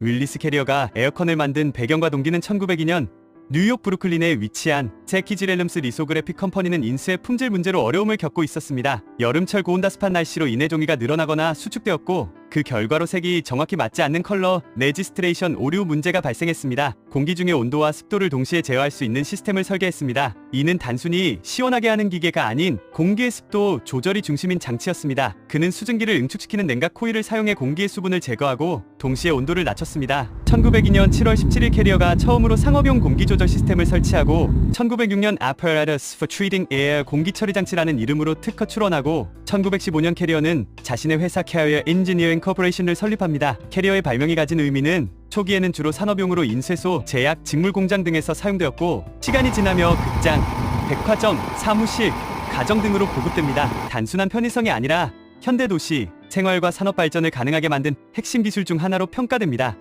윌리스 캐리어가 에어컨을 만든 배경과 동기는 1902년 뉴욕 브루클린에 위치한 세키지렐름스 리소그래픽 컴퍼니는 인수의 품질 문제로 어려움을 겪고 있었습니다. 여름철 고온다습한 날씨로 인해 종이가 늘어나거나 수축되었고 그 결과로 색이 정확히 맞지 않는 컬러 레지스트레이션 오류 문제가 발생했습니다. 공기 중의 온도와 습도를 동시에 제어할 수 있는 시스템을 설계했습니다. 이는 단순히 시원하게 하는 기계가 아닌 공기의 습도 조절이 중심인 장치였습니다. 그는 수증기를 응축시키는 냉각 코일을 사용해 공기의 수분을 제거하고 동시에 온도를 낮췄습니다. 1902년 7월 17일 캐리어가 처음으로 상업용 공기 조절 시스템을 설치하고 1906년 Apparatus for Treating Air 공기 처리 장치라는 이름으로 특허 출원하고 1915년 캐리어는 자신의 회사 캐리어 엔지니어링 커퍼레이션을 설립합니다. 캐리어의 발명이 가진 의미는 초기에는 주로 산업용으로 인쇄소, 제약, 직물 공장 등에서 사용되었고 시간이 지나며 극장, 백화점, 사무실, 가정 등으로 보급됩니다. 단순한 편의성이 아니라 현대 도시, 생활과 산업 발전을 가능하게 만든 핵심 기술 중 하나로 평가됩니다.